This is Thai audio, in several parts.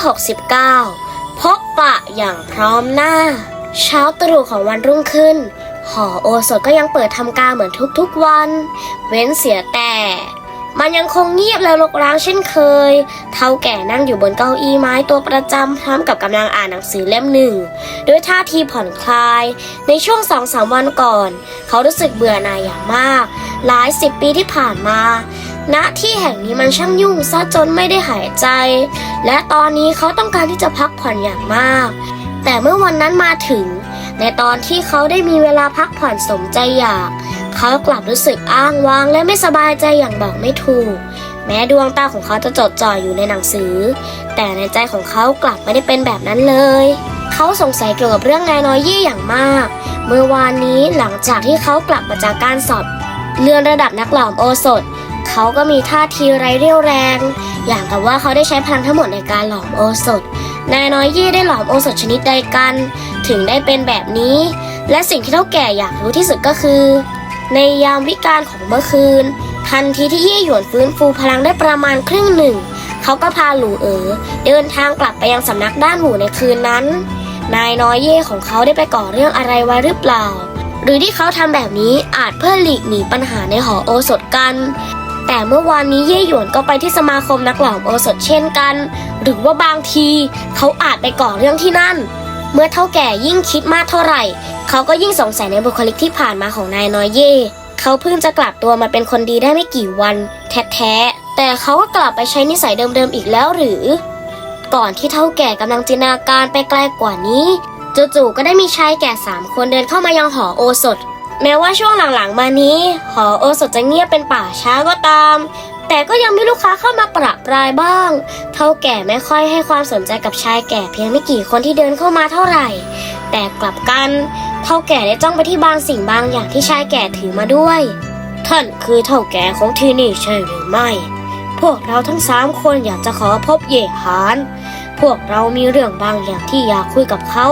69 พบปะอย่างพร้อมหน้า เช้าตรู่ของวันรุ่งขึ้น หอโอสถก็ยังเปิดทำการเหมือนทุกๆวัน เว้นเสียแต่ มันยังคงเงียบและรกร้างเช่นเคย เท่าแก่นั่งอยู่บนเก้าอี้ไม้ตัวประจำพร้อมกับกำลังอ่านหนังสือเล่มหนึ่งด้วยท่าทีผ่อนคลาย ในช่วงสองสามวันก่อน เขารู้สึกเบื่อหน่ายอย่างมาก หลายสิบปีที่ผ่านมา ณที่แห่งนี้มันช่างยุ่งซะจนไม่ได้หายใจ และตอนนี้เขาต้องการที่จะพักผ่อนอย่างมาก แต่เมื่อวันนั้นมาถึง ในตอนที่เขาได้มีเวลาพักผ่อนสมใจอยาก เขากลับรู้สึกอ้างว้างและไม่สบายใจอย่างบอกไม่ถูก แม้ดวงตาของเขาจะจดจ่ออยู่ในหนังสือ แต่ในใจของเขากลับไม่ได้เป็นแบบนั้นเลย เขาสงสัยเกี่ยวกับเรื่องนายน้อยยี่อย่างมาก เมื่อวานนี้หลังจากที่เขากลับมาจากการสอบเลื่อนระดับนักหลอมโอสถ เขาก็มีท่าทีไร้เรี่ยวแรง อย่างกับว่าเขาได้ใช้พลังทั้งหมดในการหลอมโอสถ นายน้อยยี่ได้หลอมโอสถชนิดใดกัน ถึงได้เป็นแบบนี้ และสิ่งที่เท่าแก่อยากรู้ที่สุดก็คือ ในยามวิกาลของเมื่อคืน ทันทีที่เย่หยวนฟื้นฟูพลังได้ประมาณครึ่งหนึ่ง เขาก็พาหลู่เอ๋อเดินทางกลับไปยังสำนักด้านหูในคืนนั้น นายน้อยเย่ของเขาได้ไปก่อเรื่องอะไรไว้หรือเปล่าหรือที่เขาทำแบบนี้อาจเพื่อหลีกหนีปัญหาในหอโอสถกัน แต่เมื่อวานนี้เย่หยวนก็ไปที่สมาคมนักหล่อมโอสถเช่นกัน หรือว่าบางทีเขาอาจไปก่อเรื่องที่นั่น เมื่อเท่าแก่ยิ่งคิดมากเท่าไหร่ เขาก็ยิ่งสงสัยในบุคลิกที่ผ่านมาของนายน้อยเย่เขาเพิ่งจะกลับตัวมาเป็นคนดีได้ไม่กี่วัน แท้ๆแต่เขาก็กลับไปใช้นิสัยเดิมๆอีกแล้วหรือ ก่อนที่เท่าแก่กำลังจินตนาการไปไกลกว่านี้จู่ๆก็ได้มีชายแก่สามคนเดินเข้ามายังหอโอสถ แม้ว่าช่วงหลังๆ มานี้ หอโอสถจะเงียบเป็นป่าช้าก็ตาม แต่ก็ยังมีลูกค้าเข้ามาประปรายบ้าง เท่าแก่ไม่ค่อยให้ความสนใจกับชายแก่เพียงไม่กี่คนที่เดินเข้ามาเท่าไหร่ แต่กลับกัน เท่าแก่ได้จ้องไปที่บางสิ่งบางอย่างที่ชายแก่ถือมาด้วย ท่านคือเท่าแก่ของที่นี่ใช่หรือไม่ พวกเราทั้งสามคนอยากจะขอพบเย่หาน พวกเรามีเรื่องบางอย่างที่อยากคุยกับเขา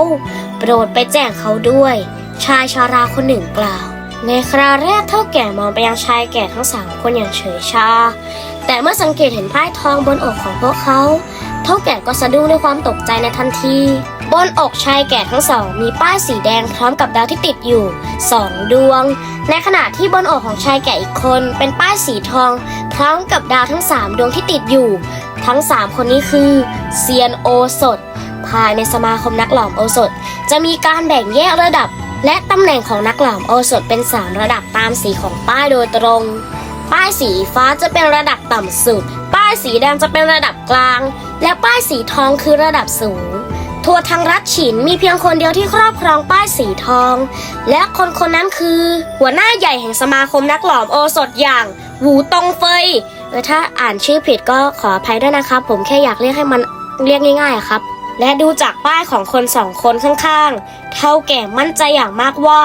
โปรดไปแจ้งเขาด้วย ชายชาราคนหนึ่งกล่าว ในคราแรกเท่าแก่มองไปยังชายแก่ทั้งสามคนอย่างเฉยชา แต่เมื่อสังเกตเห็นป้ายทองบนอกของพวกเขา เท่าแก่ก็สะดุ้งด้วยความตกใจในทันที บนอกชายแก่ทั้งสอง มีป้ายสีแดงพร้อมกับดาวที่ติดอยู่สองดวง ในขณะที่บนอกของชายแก่อีกคน เป็นป้ายสีทอง พร้อมกับดาวทั้งสามดวงที่ติดอยู่ ทั้งสามคนนี้คือเซียนโอสถภายในสมาคมนักหลอมโอสถ จะมีการแบ่งแยกระดับ และตำแหน่งของนักหลอมโอสถเป็นสามระดับตามสีของป้ายโดยตรง ป้ายสีฟ้าจะเป็นระดับต่ำสุด ป้ายสีแดงจะเป็นระดับกลาง และป้ายสีทองคือระดับสูง ทั่วทั้งรัฐฉินมีเพียงคนเดียวที่ครอบครองป้ายสีทอง และคนคนนั้นคือ หัวหน้าใหญ่แห่งสมาคมนักหลอมโอสถอย่างหวูตงเฟยเออถ้าอ่านชื่อผิดก็ขออภัยด้วยนะครับ ผมแค่อยากเรียกให้มันเรียกง่ายๆครับ และดูจากป้ายของคนสองคนข้างๆ เท่าแก่มั่นใจอย่างมากว่า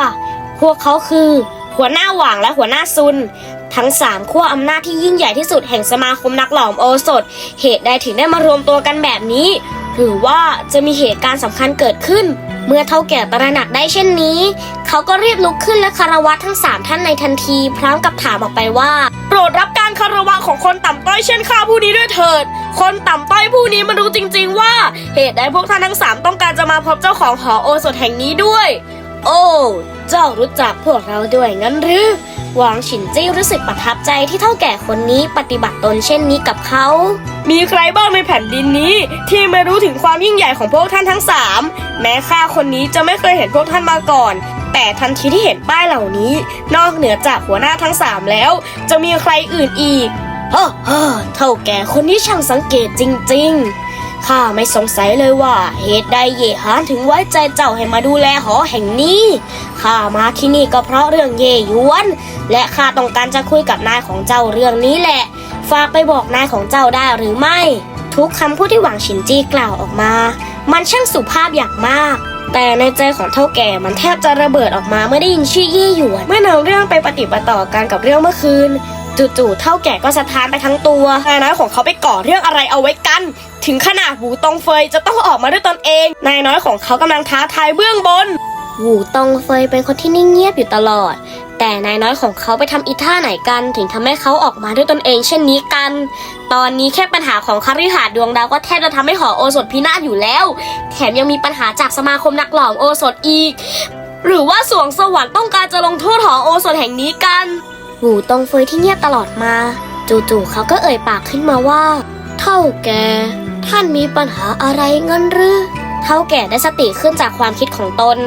พวกเขาคือ หัวหน้าหว่างและหัวหน้าซุน ทั้งสามขั้วอำนาจที่ยิ่งใหญ่ที่สุดแห่งสมาคมนักหลอมโอสถ เหตุใดถึงได้มารวมตัวกันแบบนี้ หรือว่าจะมีเหตุการณ์สำคัญเกิดขึ้น เมื่อเท่าแก่ตระหนักได้เช่นนี้ เขาก็รีบลุกขึ้นและคารวะทั้งสามท่านในทันที พร้อมกับถามออกไปว่า โปรดรับการคารวะของคนต่ำต้อยเช่นข้าผู้นี้ด้วยเถิด คนต่ำต้อยผู้นี้มันรู้จริง ๆ ว่า เหตุใดพวกท่านทั้งสามต้องการจะมาพบเจ้าของหอโอสถแห่งนี้ด้วย โอ้ เจ้ารู้จักพวกเราด้วยงั้นหรือ หวางฉินจี้รู้สึกประทับใจที่เท่าแก่คนนี้ปฏิบัติตนเช่นนี้กับเขา มีใครบ้างในแผ่นดินนี้ ที่ไม่รู้ถึงความยิ่งใหญ่ของพวกท่านทั้งสามแม้ข้าคนนี้จะไม่เคยเห็นพวกท่านมาก่อน แต่ทันทีที่เห็นป้ายเหล่านี้ นอกเหนือจากหัวหน้าทั้งสามแล้ว จะมีใครอื่นอีกเฮ้อเฮ้อเท่าแก่คนนี้ช่างสังเกตจริง ๆ ข้าไม่สงสัยเลยว่า เหตุใดเยหานถึงไว้ใจเจ้าให้มาดูแลหอแห่งนี้ ข้ามาที่นี่ก็เพราะเรื่องเยหยวน และข้าต้องการจะคุยกับนายของเจ้าเรื่องนี้แหละ ฝากไปบอกนายของเจ้าได้หรือไม่ ทุกคำพูดที่หวังฉินจี้กล่าวออกมา มันช่างสุภาพอย่างมากแต่ในใจของเท่าแก่มันแทบจะระเบิดออกมาเมื่อได้ยินชื่อเย่หยวนเมื่อนำเรื่องไปปฏิบัติต่อกันกับเรื่องเมื่อคืน จู่ๆเท่าแก่ก็สะท้านไปทั้งตัวนายน้อยของเขาไปก่อเรื่องอะไรเอาไว้กัน ถึงขนาดหูตงเฟยจะต้องออกมาด้วยตนเอง นายน้อยของเขากำลังท้าทายเบื้องบนหวูตงเฟยเป็นคนที่นิ่งเงียบอยู่ตลอดแต่แต่นายน้อยของเขาไปทำอีท่าไหนกัน ถึงทำให้เขาออกมาด้วยตนเอง เช่นนี้กัน ตอนนี้แค่ปัญหาของคาริหาสน์ดวงดาวก็แทบจะทำให้หอโอสถพินาศอยู่แล้ว แถมยังมีปัญหาจากสมาคมนักหลอมโอสถอีก หรือว่าสวงสวรรค์ต้องการจะลงโทษหอโอสถแห่งนี้กันหูตรงเฟยที่เงียบตลอดมา จู่ๆเขาก็เอ่ยปากขึ้นมาว่า เท่าแก ท่านมีปัญหาอะไรเงั้นหรือเท่าแก่ได้สติขึ้นจากความคิดของตน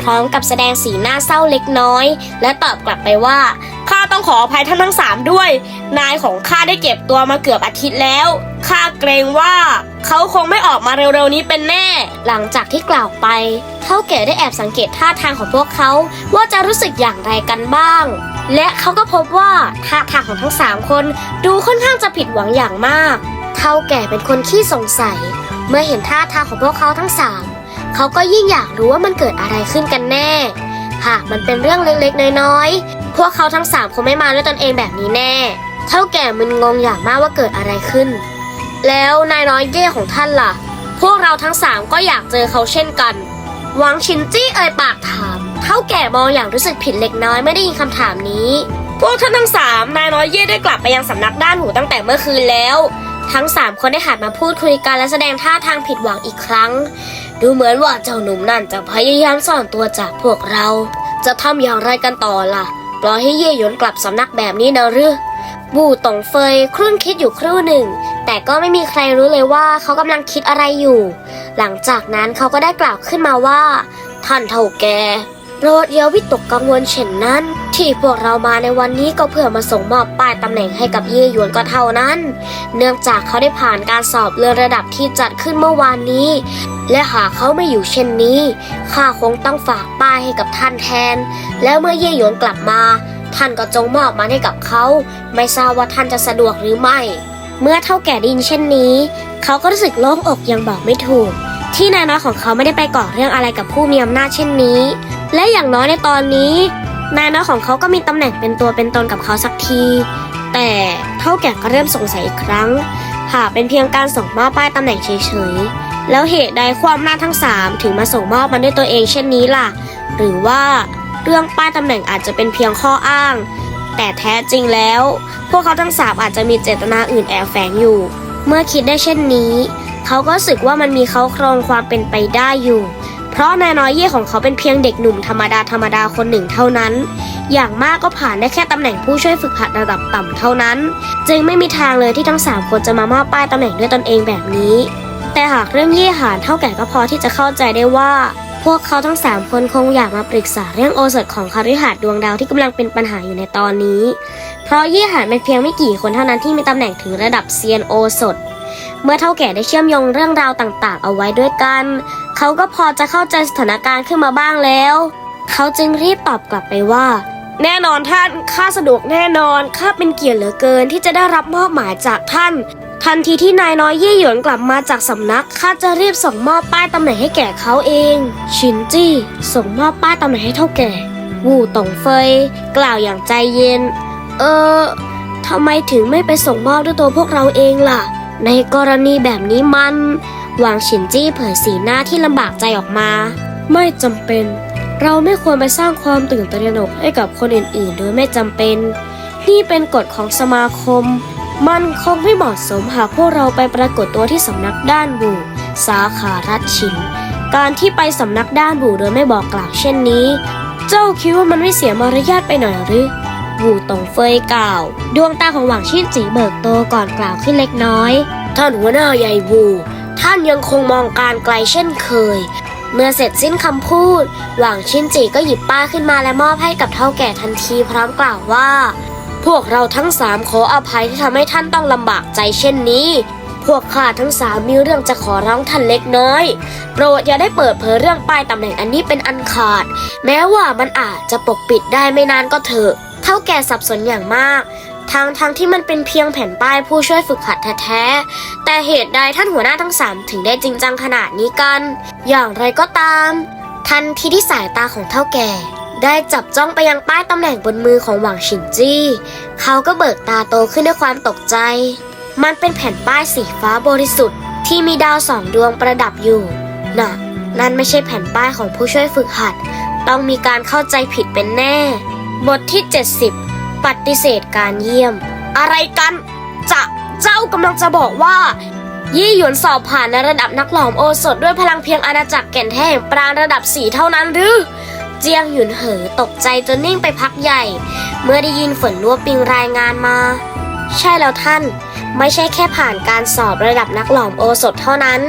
พร้อมกับแสดงสีหน้าเศร้าเล็กน้อย และตอบกลับไปว่าข้าต้องขออภัยท่านทั้งสามด้วย นายของข้าได้เก็บตัวมาเกือบอาทิตย์แล้วข้าเกรงว่า เขาคงไม่ออกมาเร็วๆนี้เป็นแน่ หลังจากที่กล่าวไป เท่าแก่ได้แอบสังเกตท่าทางของพวกเขาว่าจะรู้สึกอย่างไรกันบ้าง และเขาก็พบว่าท่าทางของทั้งสามคนดูค่อนข้างจะผิดหวังอย่างมาก เท่าแก่เป็นคนขี้สงสัย เมื่อเห็นท่าทางของพวกเขาทั้งสามเขาก็ยิ่งอยากรู้ว่ามันเกิดอะไรขึ้นกันแน่ หากมันเป็นเรื่องเล็กๆ น้อยๆ พวกเขาทั้งสามคงไม่มาด้วยตนเองแบบนี้แน่ เท่าแก่มึนงงอย่างมากว่าเกิดอะไรขึ้น แล้วนายน้อยเย่ของท่านล่ะ พวกเราทั้งสามก็อยากเจอเขาเช่นกัน หวังชินจี้เอ่ยปากถาม เท่าแก่มองอย่างรู้สึกผิดเล็กน้อยไม่ได้ยินคำถามนี้ พวกท่านทั้งสามนายน้อยเย่ได้กลับไปยังสำนักด้านหูตั้งแต่เมื่อคืนแล้ว ทั้งสามคนได้หันมาพูดคุยกันและแสดงท่าทางผิดหวังอีกครั้ง ดูเหมือนว่าเจ้าหนุ่มนั่นจะพยายามซ่อนตัวจากพวกเรา จะทำอย่างไรกันต่อล่ะ ปล่อยให้เย่หยนกลับสำนักแบบนี้นะหรือบูตงเฟยครุ่นคิดอยู่ครู่หนึ่ง แต่ก็ไม่มีใครรู้เลยว่าเขากำลังคิดอะไรอยู่ หลังจากนั้นเขาก็ได้กล่าวขึ้นมาว่า ท่านเท่าแก โปรดอย่าวิตกกังวลเช่นนั้น ที่พวกเรามาในวันนี้ก็เพื่อมาส่งมอบป้ายตำแหน่งให้กับเย่หยวนก็เท่านั้น เนื่องจากเขาได้ผ่านการสอบเรือระดับที่จัดขึ้นเมื่อวานนี้ และหากเขาไม่อยู่เช่นนี้ข้าคงต้องฝากป้ายให้กับท่านแทน แล้วเมื่อเย่หยวนกลับมา ท่านก็จงมอบมันให้กับเขา ไม่ทราบว่าท่านจะสะดวกหรือไม่ เมื่อเท่าแก่ดินเช่นนี้ เขาก็รู้สึกโล่งอกยังบอกไม่ถูก ที่นายน้อยของเขาไม่ได้ไปก่อเรื่องอะไรกับผู้มีอำนาจเช่นนี้ และอย่างน้อยในตอนนี้ นายน้อยของเขาก็มีตำแหน่งเป็นตัวเป็นตนกับเขาสักที แต่เท่าแก่ก็เริ่มสงสัยอีกครั้ง หากเป็นเพียงการส่งมอบป้ายตำแหน่งเฉยๆ แล้วเหตุใดความหน้าทั้งสามถึงมาส่งมอบมันด้วยตัวเองเช่นนี้ล่ะ หรือว่าเรื่องป้ายตำแหน่งอาจจะเป็นเพียงข้ออ้าง แต่แท้จริงแล้ว พวกเขาทั้งสามอาจจะมีเจตนาอื่นแอบแฝงอยู่ เมื่อคิดได้เช่นนี้ เขาก็รู้สึกว่ามันมีเขาโครงความเป็นไปได้อยู่ เพราะนายน้อยเย่ของเขาเป็นเพียงเด็กหนุ่มธรรมดาธรรมดาคนหนึ่งเท่านั้น อย่างมากก็ผ่านได้แค่ตำแหน่งผู้ช่วยฝึกหัดระดับต่ำเท่านั้น จึงไม่มีทางเลยที่ทั้งสามคนจะมามอบป้ายตำแหน่งด้วยตนเองแบบนี้ แต่หากเรื่องเย่หานเท่าแก่ก็พอที่จะเข้าใจได้ว่า พวกเขาทั้งสามคนคงอยากมาปรึกษาเรื่องโอสถของคาริหาสน์ดวงดาวที่กำลังเป็นปัญหาอยู่ในตอนนี้ เพราะเย่หานเป็นเพียงไม่กี่คนเท่านั้นที่มีตำแหน่งถึงระดับเซียนโอสถ เมื่อเท่าแก่ได้เชื่อมโยงเรื่องราวต่างๆ เอาไว้ด้วยกัน เขาก็พอจะเข้าใจสถานการณ์ขึ้นมาบ้างแล้ว เขาจึงรีบตอบกลับไปว่า แน่นอนท่านข้าสะดวกแน่นอนข้าเป็นเกียรติเหลือเกินที่จะได้รับมอบหมายจากท่าน ทันทีที่นายน้อยเย่หยวนกลับมาจากสำนักข้าจะรีบส่งมอบป้ายตำแหน่งให้แก่เขาเอง ชินจี้ส่งมอบป้ายตำแหน่งให้เท่าแก่วูตงเฟย กล่าวอย่างใจเย็น เออทำไมถึงไม่ไปส่งมอบด้วยตัวพวกเราเองล่ะ ในกรณีแบบนี้มันหวางฉินจี้เผยสีหน้าที่ลำบากใจออกมา ไม่จำเป็น เราไม่ควรไปสร้างความตื่นตระหนกให้กับคนอื่นๆ โดยไม่จำเป็น นี่เป็นกฎของสมาคม มันคงไม่เหมาะสมหากพวกเราไปปรากฏตัวที่สำนักด้านบูสาขารัชชิน การที่ไปสำนักด้านบูโดยไม่บอกกล่าวเช่นนี้ เจ้าคิดว่ามันไม่เสียมารยาทไปหน่อยหรือ วูตงเฟยกล่าว ดวงตาของหวังชินจีเบิกโตก่อนกล่าวขึ้นเล็กน้อย ท่านหัวหน้าใหญ่วูท่านยังคงมองการไกลเช่นเคย เมื่อเสร็จสิ้นคำพูด หวังชินจีก็หยิบป้าขึ้นมาและมอบให้กับเท่าแก่ทันทีพร้อมกล่าวว่า พวกเราทั้งสามขออภัยที่ทำให้ท่านต้องลำบากใจเช่นนี้พวกข้าทั้งสามมีเรื่องจะขอร้องท่านเล็กน้อย โปรดอย่าได้เปิดเผยเรื่องป้ายตำแหน่งอันนี้เป็นอันขาด แม้ว่ามันอาจจะปกปิดได้ไม่นานก็เถอะ เท่าแก่สับสนอย่างมากทั้งทั้งที่มันเป็นเพียงแผ่นป้ายผู้ช่วยฝึกหัดแท้ๆ แต่เหตุใดท่านหัวหน้าทั้งสามถึงได้จริงจังขนาดนี้กัน อย่างไรก็ตาม ทันทีที่สายตาของเท่าแก่ ได้จับจ้องไปยังป้ายตำแหน่งบนมือของหวังฉินจี้ เขาก็เบิกตาโตขึ้นด้วยความตกใจ มันเป็นแผ่นป้ายสีฟ้าบริสุทธิ์ ที่มีดาวสองดวงประดับอยู่ น่ะ นั่นไม่ใช่แผ่นป้ายของผู้ช่วยฝึกหัด ต้องมีการเข้าใจผิดเป็นแน่ บทที่ 70 ปฏิเสธการเยี่ยม อะไรกัน จะเจ้ากำลังจะบอกว่า ยี่หยวนสอบผ่านในระดับนักหลอมโอสถด้วยพลังเพียงอาณาจักรแก่นแท้แห่งปราณระดับสี่เท่านั้นหรือ เจียงหยุนเหอตกใจจนนิ่งไปพักใหญ่ เมื่อได้ยินฝนลัวปิงรายงานมา ใช่แล้วท่าน ไม่ใช่แค่ผ่านการสอบระดับนักหลอมโอสถเท่านั้น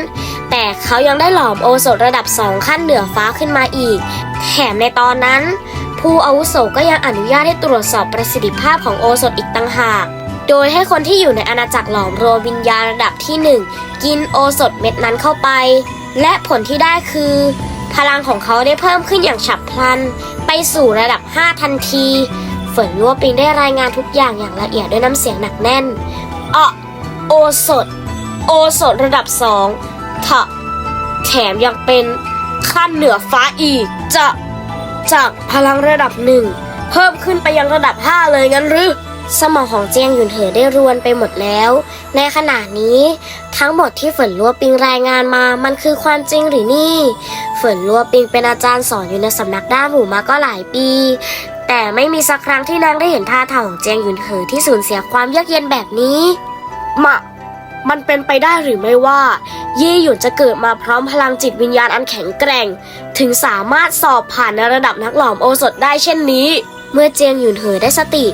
แต่เขายังได้หลอมโอสถระดับสองขั้นเหนือฟ้าขึ้นมาอีก แถมในตอนนั้น ผู้อาวุโสก็ยังอนุญาตให้ตรวจสอบประสิทธิภาพของโอสถอีกต่างหาก โดยให้คนที่อยู่ในอาณาจักรหลอมรวมวิญญาณระดับที่หนึ่งกินโอสถเม็ดนั้นเข้าไป และผลที่ได้คือ พลังของเขาได้เพิ่มขึ้นอย่างฉับพลัน ไปสู่ระดับ 5 ทันทีเฟินลัวปิงได้รายงานทุกอย่างอย่างละเอียดด้วยน้ำเสียงหนักแน่นอะโอสถ โอสถระดับสองถะแถมยังเป็นขั้นเหนือฟ้าอีกจะ จากพลังระดับหนึ่งเพิ่มขึ้นไปยังระดับ 5 เลยงั้นหรือ สมองของเจียงหยุนเหอได้รวนไปหมดแล้ว ในขณะนี้ ทั้งหมดที่ฝนลัวปิงรายงานมามันคือความจริงหรือนี่ฝนลัวปิงเป็นอาจารย์สอนอยู่ในสำนักด้ามหูมาก็หลายปี แต่ไม่มีสักครั้งที่นางได้เห็นท่าทางของเจียงหยุนเหอที่สูญเสียความเยือกเย็นแบบนี้มะ มันเป็นไปได้หรือไม่ว่า เย่หยุนจะเกิดมาพร้อมพลังจิตวิญญาณอันแข็งแกร่ง ถึงสามารถสอบผ่านในระดับนักหลอมโอสถได้เช่นนี้ เมื่อเจียงหยุนเหอได้สติ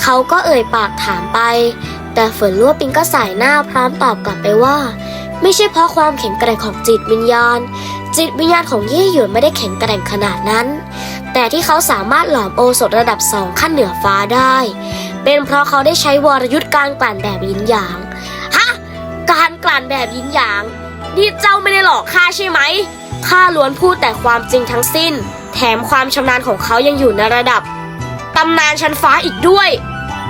เขาก็เอ่ยปากถามไป แต่เฟินลั่วปิงก็สายหน้าพร้อมตอบกลับไปว่า ไม่ใช่เพราะความแข็งแกร่งของจิตวิญญาณ จิตวิญญาณของเย่หยวนไม่ได้แข็งแกร่งขนาดนั้น แต่ที่เขาสามารถหลอมโอสถระดับสองขั้นเหนือฟ้าได้ เป็นเพราะเขาได้ใช้วรยุทธ์การกลั่นแบบยินหยาง การกลั่นแบบยินหยาง นี่เจ้าไม่ได้หลอกข้าใช่ไหมข้าล้วนพูดแต่ความจริงทั้งสิ้น แถมความชำนาญของเขายังอยู่ในระดับตำนานชั้นฟ้าอีกด้วย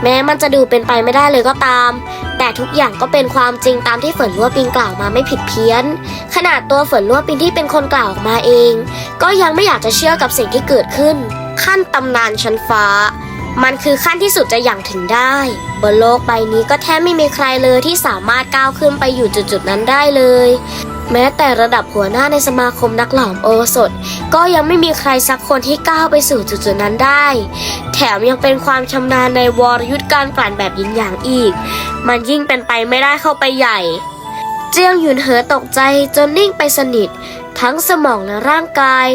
แม้มันจะดูเป็นไปไม่ได้เลยก็ตาม แต่ทุกอย่างก็เป็นความจริงตามที่เฟินลั่วปิงกล่าวมาไม่ผิดเพี้ยน ขนาดตัวเฟินลั่วปิงที่เป็นคนกล่าวออกมาเอง ก็ยังไม่อยากจะเชื่อกับสิ่งที่เกิดขึ้น ขั้นตำนานชั้นฟ้า มันคือขั้นที่สุดจะอย่างถึงได้ บนโลกใบนี้ก็แทบไม่มีใครเลยที่สามารถก้าวขึ้นไปอยู่จุดๆนั้นได้เลย แม้แต่ระดับหัวหน้าในสมาคมนักหลอมโอสถ ก็ยังไม่มีใครสักคนที่ก้าวไปสู่จุดๆนั้นได้ แถมยังเป็นความชำนาญในวรยุทธการกลั่นแบบยินอย่างอีก มันยิ่งเป็นไปไม่ได้เข้าไปใหญ่ เจียงหยุนเหอตกใจจนนิ่งไปสนิท ทั้งสมองและร่างกาย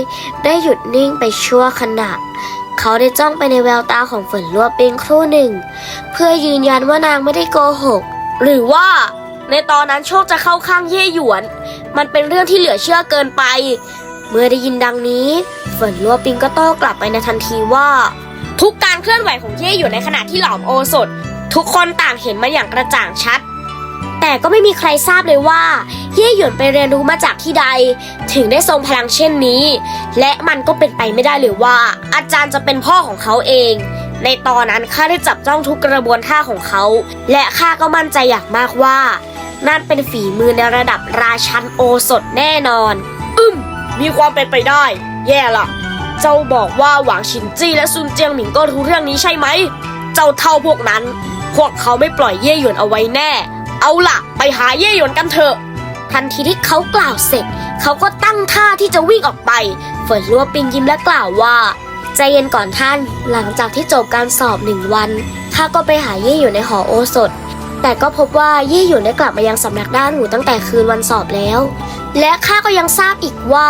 ได้หยุดนิ่งไปชั่วขณะ เขาได้จ้องไปในแววตาของฝนลัวปิงครู่หนึ่ง เพื่อยืนยันว่านางไม่ได้โกหก หรือว่า ในตอนนั้นโชคจะเข้าข้างเย่หยวน มันเป็นเรื่องที่เหลือเชื่อเกินไป เมื่อได้ยินดังนี้ฝนลัวปิงก็โต้กลับไปในทันทีว่า ทุกการเคลื่อนไหวของเย่หยวนในขณะที่หลอมโอสถ ทุกคนต่างเห็นมาอย่างกระจ่างชัด แต่ก็ไม่มีใครทราบเลยว่า เย่หยวนไปเรียนรู้มาจากที่ใด ถึงได้ทรงพลังเช่นนี้ และมันก็เป็นไปไม่ได้เลยว่า อาจารย์จะเป็นพ่อของเขาเอง ในตอนนั้นข้าได้จับจ้องทุกกระบวนท่าของเขา และข้าก็มั่นใจอย่างมากว่า นั่นเป็นฝีมือในระดับราชันโอสถแน่นอน อืมมีความเป็นไปได้ แย่ละเจ้าบอกว่าหวังชินจี้และซุนเจียงหมิงก็รู้เรื่องนี้ใช่ไหม เจ้าเท่าพวกนั้น พวกเขาไม่ปล่อยเย่หยวนเอาไว้แน่ เอาล่ะ ไปหาเย่หยวนกันเถอะ ทันทีที่เขากล่าวเสร็จ เขาก็ตั้งท่าที่จะวิ่งออกไปฝนลัวปิงยิ้มและกล่าวว่าใจเย็นก่อนท่าน หลังจากที่จบการสอบหนึ่งวันข้าก็ไปหาเย่อยู่ในหอโอสถ แต่ก็พบว่าเย่อยู่ได้กลับมายังสำนักด้านหูตั้งแต่คืนวันสอบแล้ว และข้าก็ยังทราบอีกว่า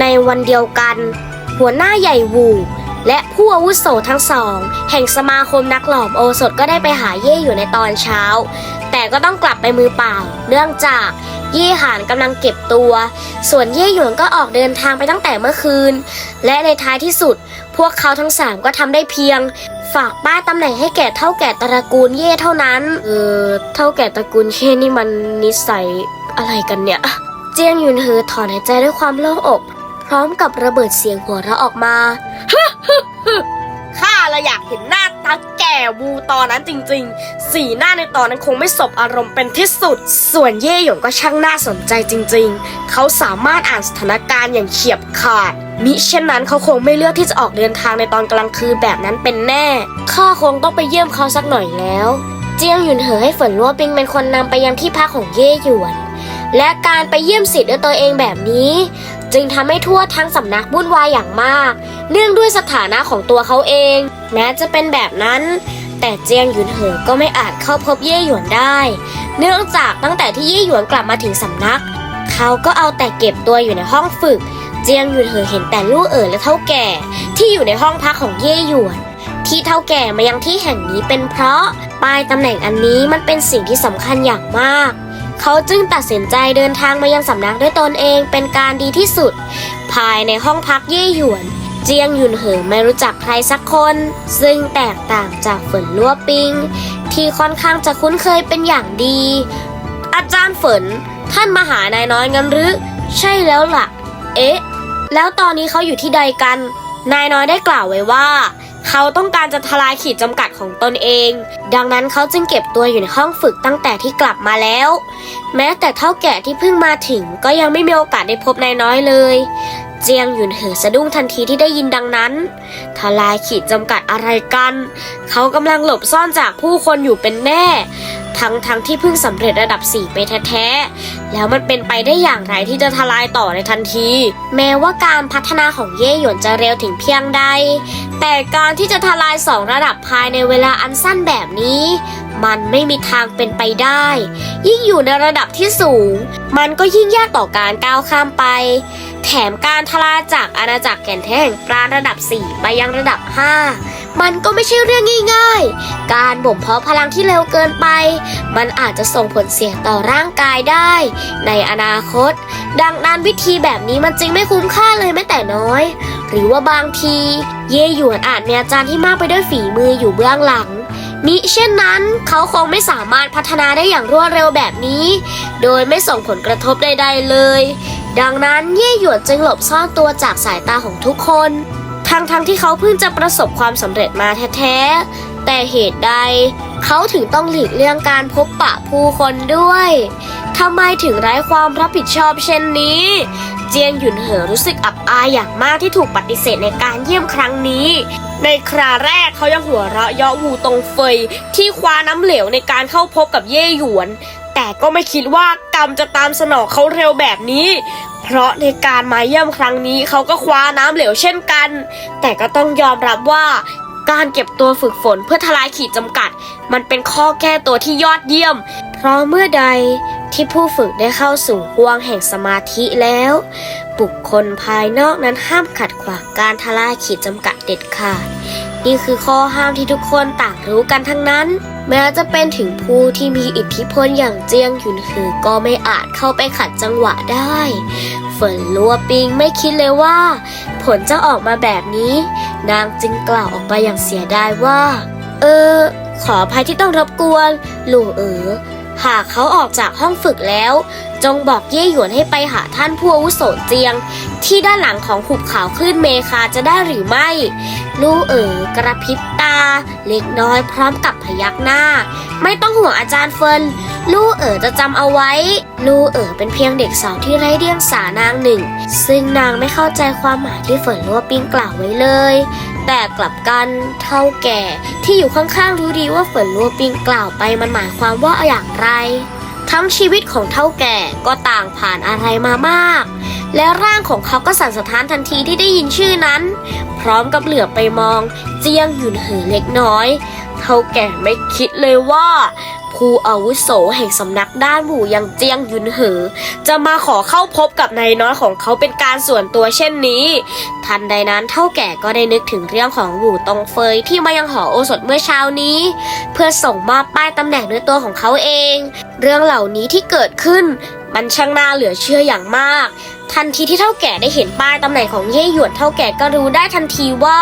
ในวันเดียวกัน หัวหน้าใหญ่วูและผู้อาวุโสทั้งสอง แห่งสมาคมนักหลอมโอสถก็ได้ไปหาเย่อยู่ในตอนเช้า ก็ต้องกลับไปมือเปล่า เนื่องจากเย่หานกำลังเก็บตัว ส่วนเย่หยวนก็ออกเดินทางไปตั้งแต่เมื่อคืน และในท้ายที่สุด พวกเขาทั้งสามก็ทำได้เพียง ฝากป้าตำแหน่งให้แก่เท่าแก่ตระกูลเย่เท่านั้น เออ เท่าแก่ตระกูลเย่นี่มันนิสัยอะไรกันเนี่ย เจียงหยุนเฮอถอนหายใจด้วยความโล่งอก พร้อมกับระเบิดเสียงหัวเราะออกมา ข้าละอยากเห็นหน้า ตาแก่วูตอนนั้นจริงๆ สีหน้าในตอนนั้นคงไม่สบอารมณ์เป็นที่สุด ส่วนเย่หยงก็ช่างน่าสนใจจริงๆ เขาสามารถอ่านสถานการณ์อย่างเฉียบขาด มิเช่นนั้นเขาคงไม่เลือกที่จะออกเดินทางในตอนกลางคืนแบบนั้นเป็นแน่ ข้าคงต้องไปเยี่ยมเขาสักหน่อยแล้ว เจียงหยุนเหอให้ฝนลัวปิงเป็นคนนำไปยังที่พักของเย่หยวน และการไปเยี่ยมสิทธิ์ด้วยตัวเองแบบนี้ จึงทำให้ทั่วทั้งสำนักวุ่นวายอย่างมาก เนื่องด้วยสถานะของตัวเขาเอง แม้จะเป็นแบบนั้น แต่เจียงหยุนเหอก็ไม่อาจเข้าพบเย่หยวนได้ เนื่องจากตั้งแต่ที่เย่หยวนกลับมาถึงสำนัก เขาก็เอาแต่เก็บตัวอยู่ในห้องฝึก เจียงหยุนเหอเห็นแต่ลู่เอ๋อและเท่าแก่ ที่อยู่ในห้องพักของเย่หยวนที่เท่าแก่มายังที่แห่งนี้เป็นเพราะป้ายตำแหน่งอันนี้มันเป็นสิ่งที่สำคัญอย่างมาก เขาจึงตัดสินใจเดินทางมายังสำนักด้วยตนเองเป็นการดีที่สุด ภายในห้องพักเย่หยวน เจียงหยุนเหอไม่รู้จักใครสักคน ซึ่งแตกต่างจากฝนลัวปิง ที่ค่อนข้างจะคุ้นเคยเป็นอย่างดี อาจารย์ฝน ท่านมาหานายน้อยงั้นหรือ ใช่แล้วล่ะ เอ๊ะ แล้วตอนนี้เขาอยู่ที่ใดกัน นายน้อยได้กล่าวไว้ว่า เขาต้องการจะทลายขีดจำกัดของตนเอง ดังนั้นเขาจึงเก็บตัวอยู่ในห้องฝึกตั้งแต่ที่กลับมาแล้ว แม้แต่เท่าแก่ที่เพิ่งมาถึงก็ยังไม่มีโอกาสได้พบนายน้อยเลย เจียงหยุนเหอสะดุ้งทันทีที่ได้ยินดังนั้น ทลายขีดจำกัดอะไรกัน เขากำลังหลบซ่อนจากผู้คนอยู่เป็นแน่ ทั้งทั้งที่เพิ่งสำเร็จระดับ 4 ไปแท้ๆ แล้วมันเป็นไปได้อย่างไรที่จะทลายต่อในทันที แม้ว่าการพัฒนาของเย่หยวนจะเร็วถึงเพียงใด แต่การที่จะทลายสองระดับภายในเวลาอันสั้นแบบนี้ มันไม่มีทางเป็นไปได้ ยิ่งอยู่ในระดับที่สูง มันก็ยิ่งยากต่อการก้าวข้ามไป แถมการทลายจากอาณาจักรแก่นแท้แห่งปราณระดับ 4 ไปยังระดับ 5 มันก็ไม่ใช่เรื่องง่ายๆ การบ่มเพาะพลังที่เร็วเกินไป มันอาจจะส่งผลเสียต่อร่างกายได้ ในอนาคต ดังนั้นวิธีแบบนี้มันจึงไม่คุ้มค่าเลยแม้แต่น้อย หรือว่าบางที เย่หยวนอาจมีอาจารย์ที่มากไปด้วยฝีมืออยู่เบื้องหลังมิเช่นนั้นเขาคงไม่สามารถพัฒนาได้อย่างรวดเร็วแบบนี้ โดยไม่ส่งผลกระทบใดๆเลย ดังนั้นเย่หยวนจึงหลบซ่อนตัวจากสายตาของทุกคน ทั้งๆที่เขาเพิ่งจะประสบความสำเร็จมาแท้ๆ แต่เหตุใด เขาถึงต้องหลีกเลี่ยงการพบปะผู้คนด้วยทำไมถึงไร้ความรับผิดชอบเช่นนี้ เจียงหยุนเหอรู้สึกอับอายอย่างมากที่ถูกปฏิเสธในการเยี่ยมครั้งนี้ ในคราแรกเขายังหัวเราะเยาะวูตรงเฟย ที่คว้าน้ำเหลวในการเข้าพบกับเย่หยวน แต่ก็ไม่คิดว่ากรรมจะตามสนองเขาเร็วแบบนี้ เพราะในการมาเยี่ยมครั้งนี้เขาก็คว้าน้ำเหลวเช่นกัน แต่ก็ต้องยอมรับว่าการเก็บตัวฝึกฝนเพื่อทลายขีดจำกัด มันเป็นข้อแก้ตัวที่ยอดเยี่ยม เพราะเมื่อใดที่ผู้ฝึกได้เข้าสู่ห่วงแห่งสมาธิแล้ว บุคคลภายนอกนั้นห้ามขัดขวางการทลายขีดจำกัดเด็ดขาด นี่คือข้อห้ามที่ทุกคนต่างรู้กันทั้งนั้น แม้จะเป็นถึงผู้ที่มีอิทธิพลอย่างเจียงหยุนหือก็ไม่อาจเข้าไปขัดจังหวะได้เฟินลัวปิงไม่คิดเลยว่า ผลจะออกมาแบบนี้ นางจึงกล่าวออกไปอย่างเสียดายว่า เออ ขออภัยที่ต้องรบกวน หลู่เอ๋อ หากเขาออกจากห้องฝึกแล้ว จงบอกเย่หยวนให้ไปหาท่านผู้อาวุโสเจียง ที่ด้านหลังของหุบเขาคลื่นเมคาจะได้หรือไม่ ลู่เอ๋อกระพริบตา เล็กน้อยพร้อมกับพยักหน้า ไม่ต้องห่วงอาจารย์เฟินลู่เอ๋อจะจำเอาไว้ ลู่เอ๋อเป็นเพียงเด็กสาวที่ไร้เดียงสานางหนึ่ง ซึ่งนางไม่เข้าใจความหมายที่เฟินลัวปิงกล่าวไว้เลย แต่กลับกันเท่าแก่ที่อยู่ข้างๆรู้ดีว่าเฟินลัวปิงกล่าวไปมันหมายความว่าอย่างไร ทั้งชีวิตของเท่าแก่ก็ต่างผ่านอะไรมามาก และร่างของเขาก็สั่นสะท้านทันทีที่ได้ยินชื่อนั้น พร้อมกับเหลือบไปมอง เจียงหยุนเหอเล็กน้อย เท่าแก่ไม่คิดเลยว่า ผู้อาวุโสแห่งสำนักด้านหมู่ย่างเจียงยุนเหอจะมาขอเข้าพบกับนายน้อยของเขาเป็นการส่วนตัวเช่นนี้ ทันใดนั้นเท่าแก่ก็ได้นึกถึงเรื่องของหวูตงเฟยที่มายังหอโอสถเมื่อเช้านี้ เพื่อส่งมอบป้ายตำแหน่งด้วยตัวของเขาเอง เรื่องเหล่านี้ที่เกิดขึ้นมันช่างน่าเหลือเชื่ออย่างมาก ทันทีที่เท่าแก่ได้เห็นป้ายตำแหน่งของเย่หยวนเท่าแก่ก็รู้ได้ทันทีว่า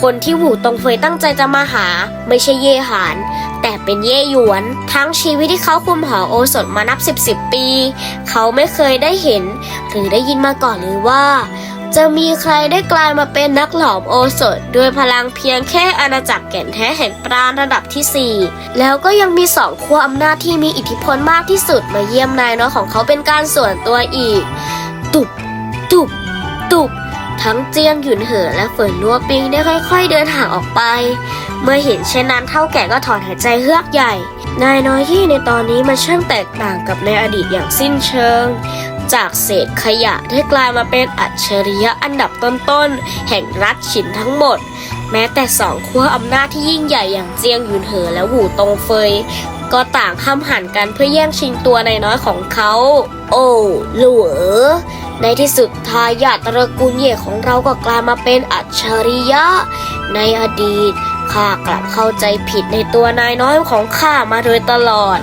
คนที่หวูตงเฟยตั้งใจจะมาหา ไม่ใช่เย่หาน แต่เป็นเย่หยวน ทั้งชีวิตที่เขาคุมหอโอสถมานับสิบสิบปี เขาไม่เคยได้เห็น หรือได้ยินมาก่อนเลยว่า จะมีใครได้กลายมาเป็นนักหลอมโอสถด้วยพลังเพียงแค่อาณาจักรแก่นแท้แห่งปราณระดับที่ 4 แล้วก็ยังมีสองขั้วอำนาจที่มีอิทธิพลมากที่สุดมาเยี่ยมนายน้อยของเขาเป็นการส่วนตัวอีก ตุบ ตุบ ตุบทั้งเจียงหยุนเหอและเฟินลัวปิงได้ค่อย ๆ เดินห่างออกไป เมื่อเห็นเช่นนั้นเท่าแก่ก็ถอนหายใจเฮือกใหญ่ นายน้อยที่ในตอนนี้มันช่างแตกต่างกับในอดีตอย่างสิ้นเชิง จากเศษขยะได้กลายมาเป็นอัจฉริยะอันดับต้นๆ แห่งรัฐฉินทั้งหมด แม้แต่สองขั้วอำนาจที่ยิ่งใหญ่อย่างเจียงหยุนเหอและหูตงเฟยก็ต่างห้ามหันกันเพื่อแย่งชิงตัวนายน้อยของเขา โอ้หลู่เอ๋อในที่สุดทายาทตระกูลเย่ของเราก็กลายมาเป็นอัจฉริยะ ในอดีต ข้ากลับเข้าใจผิดในตัวนายน้อยของข้ามาโดยตลอด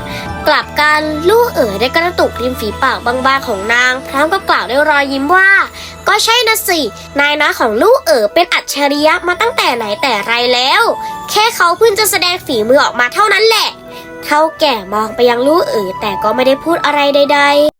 กลับกันลู่เอ๋อได้กระตุกริมฝีปากบางๆของนาง พร้อมกับกล่าวด้วยรอยยิ้มว่า ก็ใช่นะสิ นายน้อยของลู่เอ๋อเป็นอัจฉริยะมาตั้งแต่ไหนแต่ไรแล้ว แค่เขาเพิ่งจะแสดงฝีมือออกมาเท่านั้นแหละเท่าแก่มองไปยังลู่เอ๋อแต่ก็ไม่ได้พูดอะไรใด ๆ